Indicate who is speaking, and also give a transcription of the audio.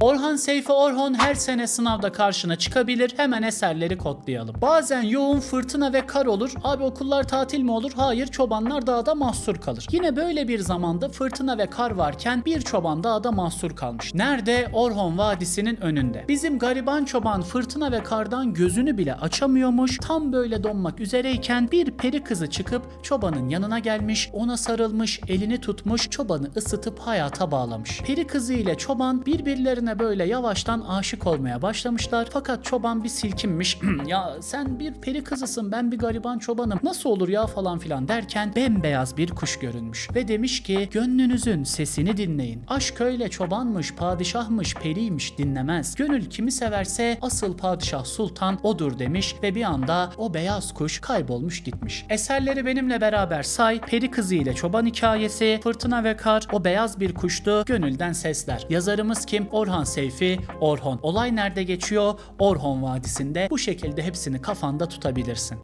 Speaker 1: Orhan Seyfi Orhon her sene sınavda karşına çıkabilir. Hemen eserleri kodlayalım. Bazen yoğun fırtına ve kar olur. Abi okullar tatil mi olur? Hayır çobanlar dağda mahsur kalır. Yine böyle bir zamanda fırtına ve kar varken bir çoban dağda mahsur kalmış. Nerede? Orhon Vadisi'nin önünde. Bizim gariban çoban fırtına ve kardan gözünü bile açamıyormuş. Tam böyle donmak üzereyken bir peri kızı çıkıp çobanın yanına gelmiş, ona sarılmış, elini tutmuş, çobanı ısıtıp hayata bağlamış. Peri kızı ile çoban birbirlerine böyle yavaştan aşık olmaya başlamışlar. Fakat çoban bir silkinmiş. ya sen bir peri kızısın, ben bir gariban çobanım. Nasıl olur ya falan filan derken bembeyaz bir kuş görünmüş ve demiş ki gönlünüzün sesini dinleyin. Aşk öyle çobanmış, padişahmış, periymiş dinlemez. Gönül kimi severse asıl padişah sultan odur demiş ve bir anda o beyaz kuş kaybolmuş gitmiş. Eserleri benimle beraber say, peri kızı ile çoban hikayesi, fırtına ve kar, o beyaz bir kuştu, gönülden sesler. Yazarımız kim? Orhan Seyfi, Orhon. Olay nerede geçiyor? Orhon Vadisi'nde. Bu şekilde hepsini kafanda tutabilirsin.